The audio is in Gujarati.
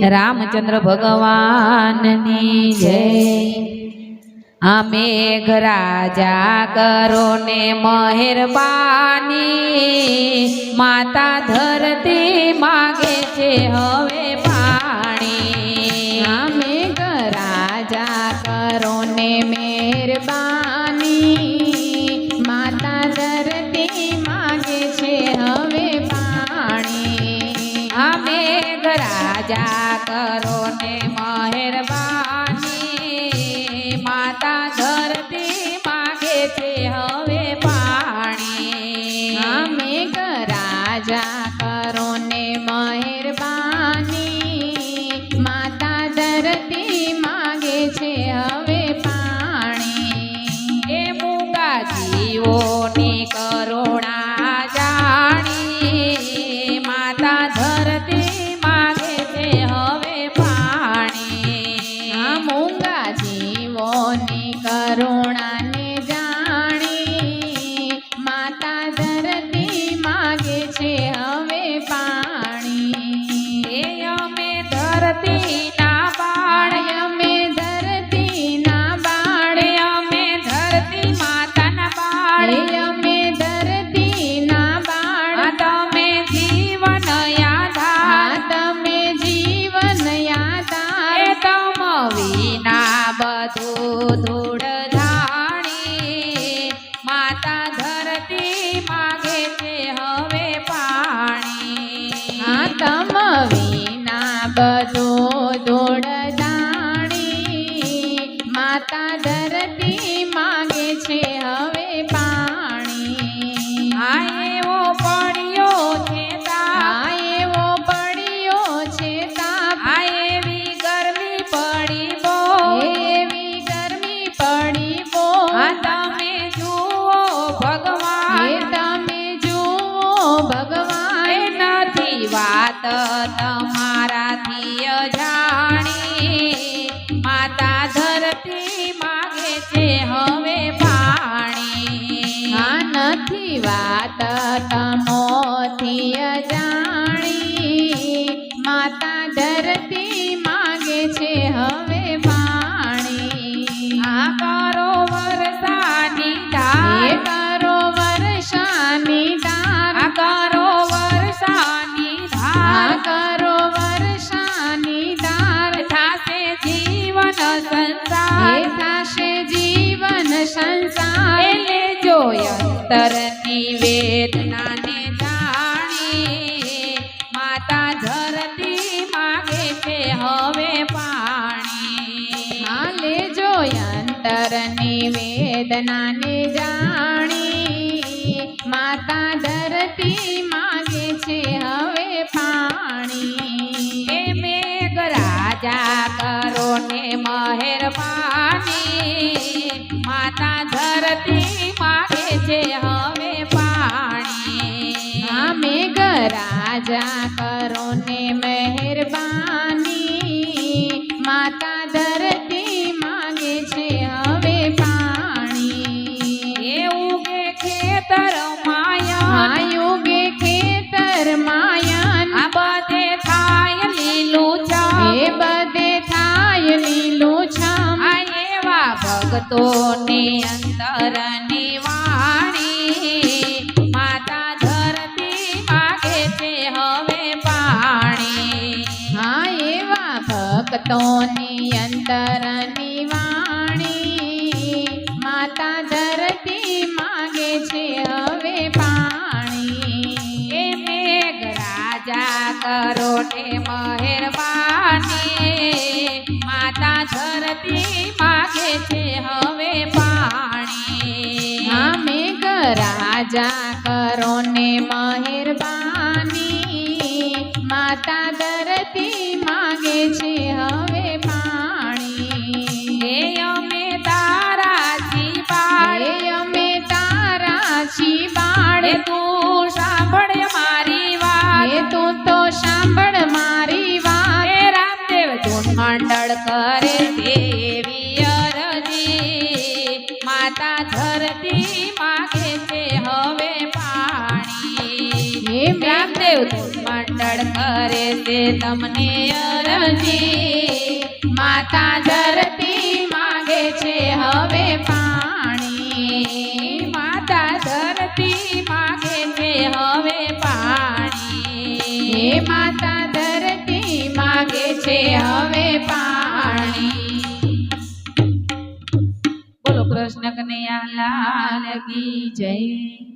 રામચંદ્ર ભગવાનની જય. અમે ઘરાજા રાજા કરો ને મહેરબાની. માતા ધરતી માગે છે હવે પાણી. અમે રાજા કરો ને મહેરબાની. કરો ને મહેરબાની. માતા ધરતી માગે છે હવે પાણી. અમે રાજા બધો દોડ માતા ધરતી માગે છે હવે પાણી. આ એવો પડ્યો છે આ એવો પડ્યો છે તાપ. આ એવી ગરમી પડી બહુ. એવી ગરમી પડી બો આ તમે જુઓ ભગવાન. તમે જુઓ ભગવાન. નથી વાત તમારાથી નથી વાત તમોથી અજાણી. માતા ધરતી માગે છે હવે પાણી આ કરો વરસાની ધાર. કરો વરસાની ધાર. કરો વરસાની ધાર. કરો વરસાની ધાર. થાશે જીવન સંસાર. થશે જીવન સંસાર. જોય અંતરની વેદનાને જાણી માતા ધરતી માગે છે હવે પાણી. હાલે જો અંતરની વેદનાને જાણી માતા ભક્તોની અંતરની વાણી માતા ધરતી માગે છે હવે પાણી. હા, એવા ભક્તોની અંતરની વાણી માતા કરો ને મહેરબાની. માતા ધરતી માગે છે હવે પાણી. અમે રાજા કરો ને મહેરબાની. માતા ધરતી મંડળ કરે છે તમને અરજી. માતા ધરતી માગે છે હવે પાણી. માતા ધરતી માગે છે હવે પાણી. માતા ધરતી માગે છે હવે પાણી. બોલો કૃષ્ણ કનૈયા, લાલ કી જય.